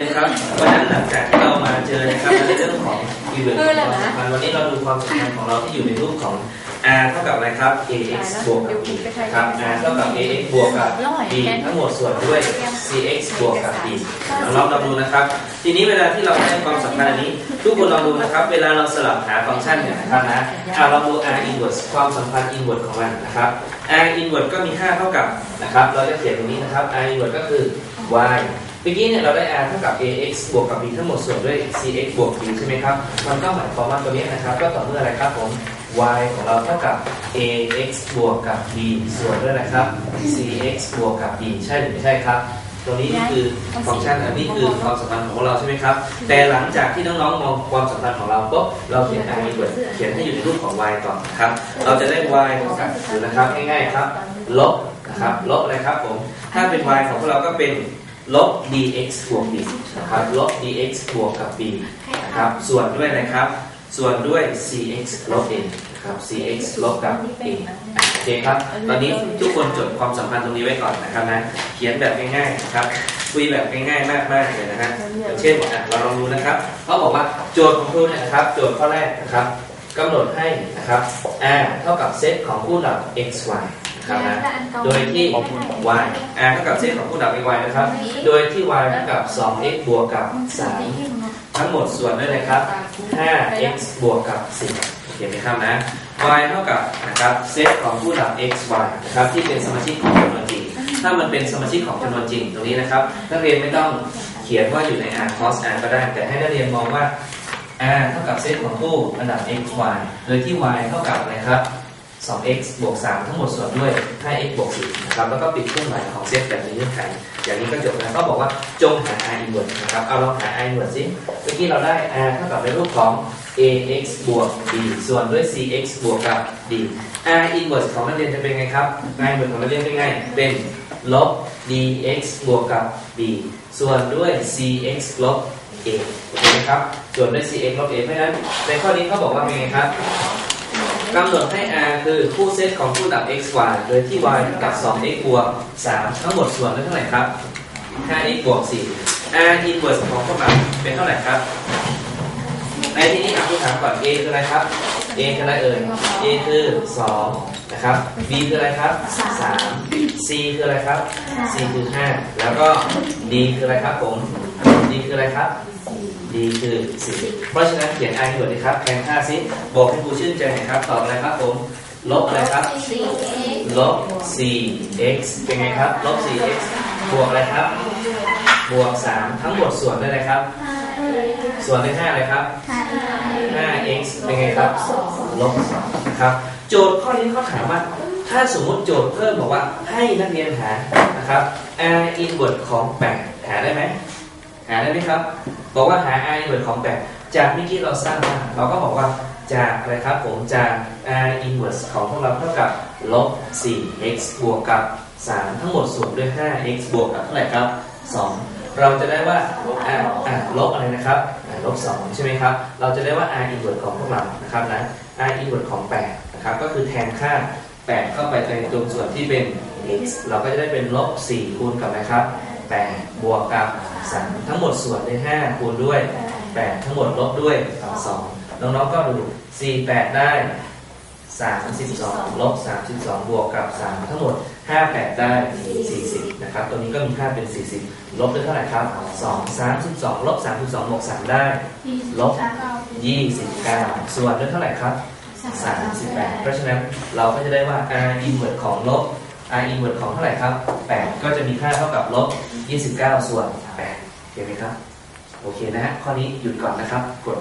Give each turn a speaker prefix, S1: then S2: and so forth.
S1: นะครับวันนั้นหลังจากที่เรามาเจอนะครับในเรื่องของอีเวนต์ความสัมพันธ์วันนี้เราดูความสัมพันธ์ของเราที่อยู่ในรูปของ r เท่ากับอะไรครับ ax บวกกับ b ครับ r เท่ากับ ax บวกกับ b ทั้งหมดส่วนด้วย cx บวกกับ b ลองลองดูนะครับ ทีนี้เวลาที่เราได้ความสัมพันธ์อันนี้ ทุกคนลองดูนะครับ เวลาเราสลับหาฟังก์ชันเนี่ยนะครับนะอ่าเราดู r inverse ความสัมพันธ์ inverse ของมันนะครับ r inverse ก็มี 5 เท่ากับนะครับ เราจะเขียนตรงนี้นะครับ r inverse ก็คือ y เมื่อกี้เนี่ยเราได้ r เท่ากับ ax บวกกับ b ทั้งหมดส่วนด้วย cx บวก b ใช่ไหมครับ มันก็หมายความว่าตัวนี้นะครับ ก็ต่อเมื่ออะไรครับผม y ของเราเท่ากับ ax บวกกับ b ส่วนด้วยนะครับ cx บวกกับ b ใช่หรือไม่ใช่ครับ ตัวนี้นี่คือฟังก์ชันอันนี้คือความสัมพันธ์ของเราใช่ไหมครับ แต่หลังจากที่น้องๆมองความสัมพันธ์ของเราปุ๊บ เราเขียน r เเขียนให้อยู่ในรูปของ y ก่อนนะครับ เราจะได้ y เท่ากับหรือนะครับ ง่ายๆครับ ลบนะครับ ลบอะไรครับผม ถ้าเป็น y ของพวกเราก็เป็น ลบ dx บวก b นะครับลบ dx บวกกับ b นะครับส่วนด้วยอะครับ ส่วนด้วย cx ลบ a นะครับ cx ลบกับ a โอเคครับ ตอนนี้ทุกคนจดความสัมพันธ์ตรงนี้ไว้ก่อนนะครับนะ เขียนแบบง่ายๆนะครับ คุยแบบง่ายๆมากๆเลยนะฮะอย่างเช่นอะเราลองดูนะครับเขาบอกว่าโจทย์ของครูเนี่ยนะครับ โจทย์ข้อแรกนะครับกำหนดให้นะครับ r เท่ากับเซตของคู่หลัก x y นะครับนะโดยที่ y r เท่ากับเซตของคู่หลัก x y นะครับ โดยที่ y เท่ากับ 2x บวกกับ 3 ทั้งหมดส่วนด้วยนะครับ 5x บวกกับ10เขียนไหมครับนะ y เท่ากับนะครับเซตของคู่หลัก x y นะครับที่เป็นสมาชิกของจำนวนจริง ถ้ามันเป็นสมาชิกของจำนวนจริงตรงนี้นะครับ นักเรียนไม่ต้องเขียนว่าอยู่ใน r cos r ก็ได้ แต่ให้นักเรียนมองว่า r เท่ากับเซตของคู่ระดับ x y โดยที่ y เท่ากับอะไรครับ 2x บวก 3 ทั้งหมดส่วนด้วย 5x บวก4นะครับแล้วก็ปิดเครื่องหมายของเซตแบบในเงื่อนไขอย่างนี้ก็จบแล้วก็บอกว่าจงหา r inverse นะครับเอาลองหา r inverse สิเมื่อกี้เราได้ r เท่ากับในรูปของ ax บวก b ส่วนด้วย cx บวกกับ d r inverse ของนักเรียนจะเป็นไงครับ r inverse ของนักเรียนเป็นไงเป็นลบ dx บวกกับ b ส่วนด้วย cx ลบ a โอเคไหมครับส่วนด้วย cx ลบ a เพราะฉะนั้นในข้อนี้เขาบอกว่าเป็นไงครับ กำหนดให้ r คือคู่เซตของคู่ดับ x y โดยที่ y เท่ากับ 2x บวก 3 ทั้งหมดส่วนด้วยเท่าไหร่ครับ 5x บวก 4 r inverse ของพวกเราเป็นเท่าไหร่ครับ ในที่นี้อะผู้ถามก่อน a คืออะไรครับ a คืออะไรเอ่ย a คือ 2 นะครับ b คืออะไรครับ 3 c คืออะไรครับ c คือ 5 แล้วก็ d คืออะไรครับผม d คืออะไรครับ d คือ4เพราะฉะนั้นเขียน i ด่วนเลยครับแทนค่าซิบอกให้ครูชื่นใจหน่อยครับตอบอะไรครับผมลบอะไรครับลบ 4x เป็นไงครับลบ 4x บวกอะไรครับ บวก 3 ทั้งหมดส่วนด้วยอะไรครับ ส่วนด้วย5อะไรครับ 5x เป็นไงครับลบ2นะครับ โจทย์ข้อนี้เขาถามว่า ถ้าสมมติโจทย์เพิ่มบอกว่าให้นักเรียนหานะครับ r inverse ของ 8 หาได้ไหม หาได้ไหมครับ บอกว่าหา inverse ของ8จากเมื่อกี้เราสร้างมาเราก็บอกว่าจากอะไรครับผมจาก r inverse ของพวกเราเท่ากับลบ 4x บวกกับ 3 ทั้งหมดส่วนด้วย 5x บวกกับเท่าไหร่ครับ 2 เราจะได้ว่าอ่าอ่าลบอะไรนะครับลบ 2 ใช่ไหมครับ เราจะได้ว่า r inverse ของพวกเรานะครับนะ r inverse ของ 8 นะครับ ก็คือแทนค่า 8 เข้าไปในตรงส่วนที่เป็น x เราก็จะได้เป็นลบ 4 คูณกับนะครับ 8 บวกกับ 3 ทั้งหมดส่วนด้วย5คูณด้วย 8 ทั้งหมดลบด้วย 2 น้องๆก็ดู 4 8 ได้ 32 ลบ 32 บวกกับ 3 ทั้งหมด 5 8 ได้ 40 นะครับ ตัวนี้ก็มีค่าเป็น 40 ลบด้วยเท่าไหร่ครับ 2 32 ลบ 32 บวก 3 ได้ ลบ 29 ส่วนด้วยเท่าไหร่ครับ 38 เพราะฉะนั้นเราก็จะได้ว่า r inverse ของลบ r inverse ของเท่าไหร่ครับ 8 ก็จะมีค่าเท่ากับลบ 29 ส่วน8เห็นไหมครับ โอเคนะฮะข้อนี้หยุดก่อนนะครับกด